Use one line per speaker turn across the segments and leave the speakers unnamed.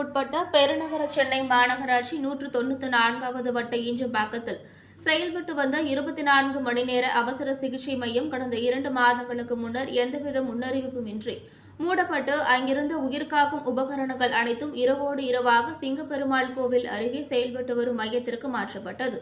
உட்பட்ட பெருநகர சென்னை மாநகராட்சி நூற்று தொண்ணூற்றி நான்காவது வட்ட ஈஞ்சம்பாக்கத்தில் செயல்பட்டு வந்த இருபத்தி நான்கு மணி நேர அவசர சிகிச்சை மையம் கடந்த இரண்டு மாதங்களுக்கு முன்னர் எந்தவித முன்னறிவிப்புமின்றி மூடப்பட்டு அங்கிருந்த உயிர்காக்கும் உபகரணங்கள் அனைத்தும் இரவோடு இரவாக சிங்கப்பெருமாள் கோவில் அருகே செயல்பட்டு வரும் மையத்திற்கு மாற்றப்பட்டது.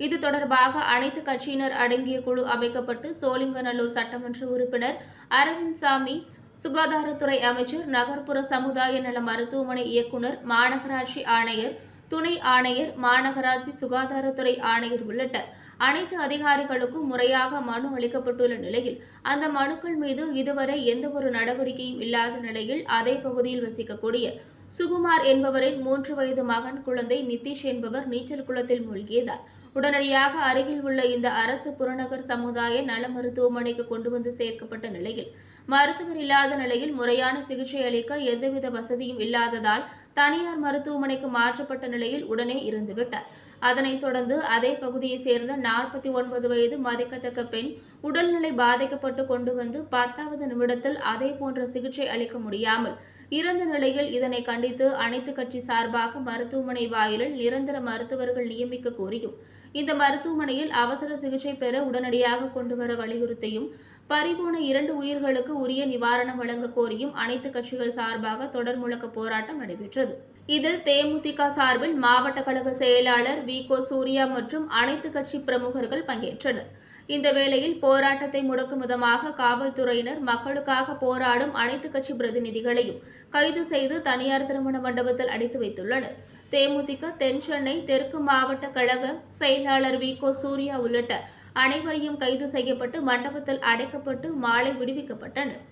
இது தொடர்பாக அனைத்து கட்சியினர் அடங்கிய குழு அமைக்கப்பட்டு சோழிங்கநல்லூர் சட்டமன்ற உறுப்பினர் அரவிந்த் சாமி சுகாதாரத்துறை அமைச்சர் நகர்ப்புற சமுதாய நல மருத்துவமனை இயக்குனர் மாநகராட்சி ஆணையர் துணை ஆணையர் மாநகராட்சி சுகாதாரத்துறை ஆணையர் உள்ளிட்ட அனைத்து அதிகாரிகளுக்கும் முறையாக மனு அளிக்கப்பட்டுள்ள நிலையில் அந்த மனுக்கள் மீது இதுவரை எந்தவொரு நடவடிக்கையும் இல்லாத நிலையில் அதே பகுதியில் வசிக்கக்கூடிய சுகுமார் என்பவரின் மூன்று வயது மகன் குழந்தை நிதிஷ் என்பவர் நீச்சல் குளத்தில் மூழ்கியதார் உடனடியாக அருகில் உள்ள இந்த அரசு புறநகர் சமுதாய நல மருத்துவமனைக்கு கொண்டு வந்து சேர்க்கப்பட்ட நிலையில் மருத்துவர் இல்லாத நிலையில் முறையான சிகிச்சை அளிக்க எந்தவித வசதியும் இல்லாததால் தனியார் மருத்துவமனைக்கு மாற்றப்பட்ட நிலையில் உடனே இருந்துவிட்டார் அதனைத் தொடர்ந்து அதே பகுதியைச் சேர்ந்த நாற்பத்தி ஒன்பது வயது மதிக்கத்தக்க பெண் உடல்நிலை பாதிக்கப்பட்டு கொண்டு வந்து பத்தாவது நிமிடத்தில் அதே போன்ற சிகிச்சை அளிக்க முடியாமல் இறந்த நிலையில் இதனை கண்டித்து அனைத்து கட்சி சார்பாக மருத்துவமனை வாயிலில் நிரந்தர மருத்துவர்கள் நியமிக்க கோரியும். இந்த மருத்துவமனையில் அவசர சிகிச்சை பெற உடனடியாக கொண்டு வர வலியுறுத்தியும் பறிபோன இரண்டு உயிர்களுக்கு உரிய நிவாரணம் வழங்க கோரியும் அனைத்து கட்சிகள் சார்பாக தொடர் முழக்க போராட்டம் நடைபெற்றது. இதில் தேமுதிக சார்பில் மாவட்ட கழக செயலாளர் வி. கோ. சூர்யா மற்றும் அனைத்து கட்சி பிரமுகர்கள் பங்கேற்றனர். இந்த வேளையில் போராட்டத்தை முடக்கும் விதமாக காவல்துறையினர் மக்களுக்காக போராடும் அனைத்து கட்சி பிரதிநிதிகளையும் கைது செய்து தனியார் திருமண மண்டபத்தில் அடைத்து வைத்துள்ளனர். தேமுதிக தென் சென்னை தெற்கு மாவட்ட கழக செயலாளர் வி. கோ. சூர்யா உள்ளிட்ட அனைவரையும் கைது செய்யப்பட்டு மண்டபத்தில் அடைக்கப்பட்டு மாலை விடுவிக்கப்பட்டனர்.